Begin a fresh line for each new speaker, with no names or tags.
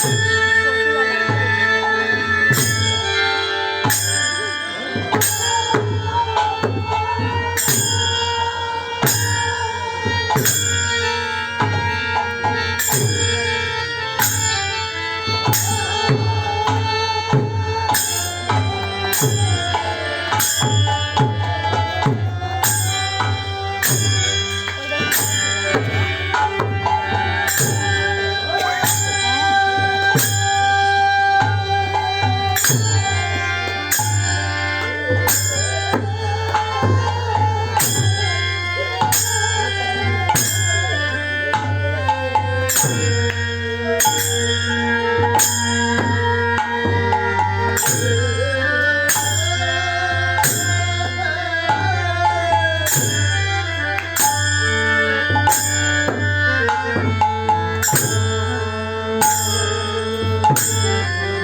Gracias. Thank you.